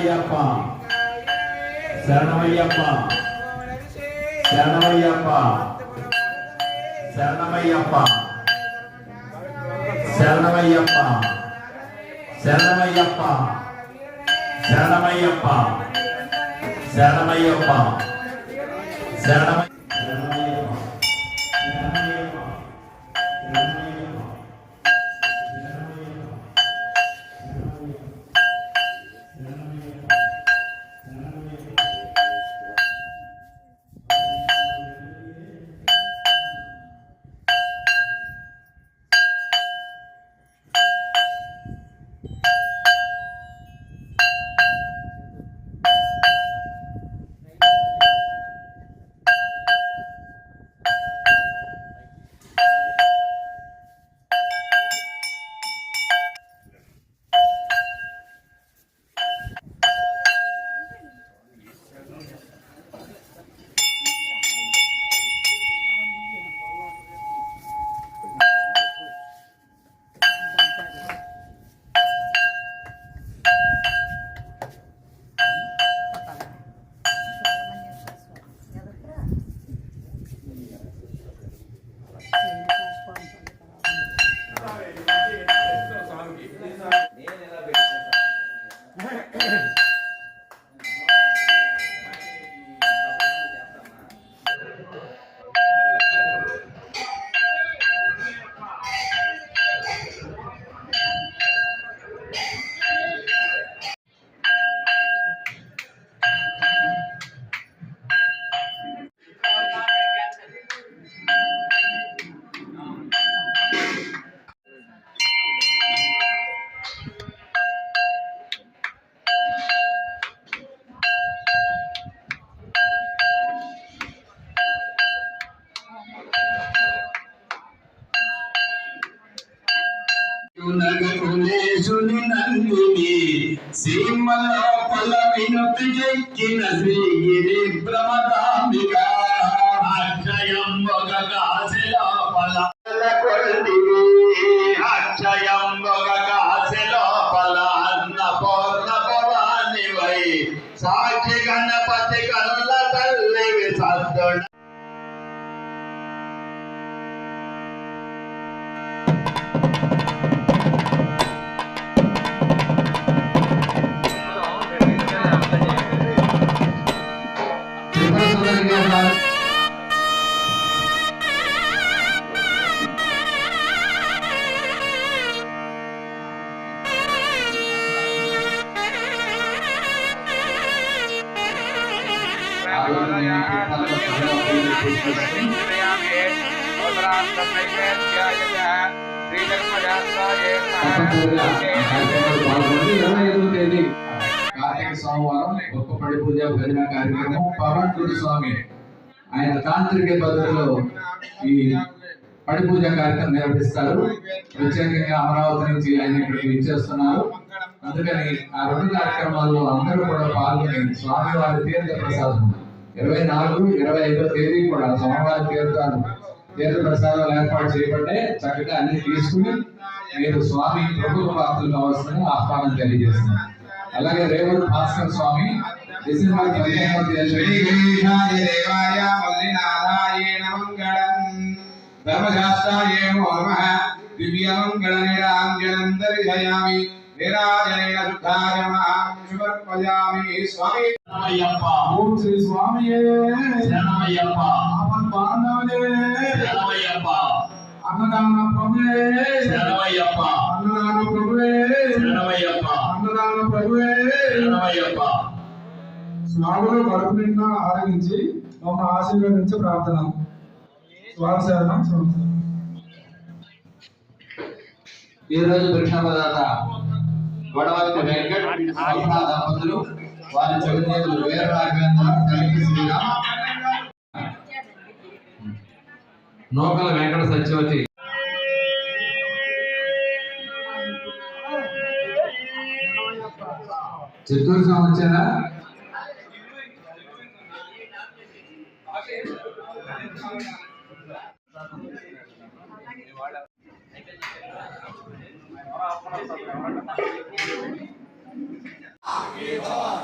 శరణమయ్యప్ప. శరణమయ్యప్ప. శరణమయ్యప్ప. శరణమయ్యప్ప. శరణమయ్యప్ప. శరణమయ్యప్ప. శరణమయ్యప్ప. శరణమయ్యప్ప. శరణమయ్య నగరులేశుని నందిని సీమలోపల వినుతి చెక్కిన శ్రీగిరి భ్రమదాంబిక అక్షయం ఒక కాశి లోపల కొల్దివి అక్షయం ఒక కాశి లోపల అన్నపూర్ణ భవానివై సాక్షి గణపతి కనుల తల్లివి సద్దుడ తేదీ కార్తీక సోమవారం గొప్ప పడి పూజ భజన కార్యక్రమం పవన్ గురు స్వామి ఆయన తాంత్రిక పద్ధతిలో ఈ పడి పూజ కార్యక్రమం నిర్వహిస్తారు ప్రత్యేకంగా అమరావతి నుంచి ఆయన ఇక్కడికి ఇచ్చేస్తున్నారు అందుకని ఆ రెండు కార్యక్రమాల్లో అందరూ కూడా పాల్గొని స్వామి వారి తీర్థ ప్రసాదం ఇరవై నాలుగు ఇరవై ఐదో తేదీ కూడా స్వామివారి తీర్థాలు తీర్థ ప్రసాదాలు ఏర్పాటు చేయబట్టే చక్కగా అన్ని తీసుకుని మీరు స్వామి ప్రభుత్వ పాత్రలు కావాల్సిన ఆహ్వానం తెలియజేస్తున్నారు. అలాగే రేవూరు భాస్కర్ స్వామి డిసెంబర్ పదిహేనవ తేదీ ధర్మశాస్త్రాయ దివ్యమంగళ నిరాంజనం దర్శయామి. నిరాజనేన శుద్ధారమణాం శుభర్పయామి స్వామి. శరణమయ్యప్ప ఓం శ్రీ స్వామియే. శరణమయ్యప్ప ఆపన్ బాంధవే శరణమయ్యప్ప అన్నదాన ప్రభువే. శరణమయ్యప్ప అన్నదాన ప్రభువే. శరణమయ్యప్ప అన్నదాన ప్రభువే. శరణమయ్యప్ప స్వాములు కడుపు నిండా ఆరగించి మమ్మల్ని ఆశీర్వదించి ప్రార్థన. స్వామి శరణం. స్వామి. ఈ రోజు భిక్షాపదాత గొడవత్తి వెంకట్ స్వప్న దంపతులు వారి చెవినేతులు వీర రాఘవేంద్ర కలిపి శ్రీరామ్ నూకల వెంకట సత్యవతి. చిత్తూరు స్వామి వచ్చారా? 하기 바와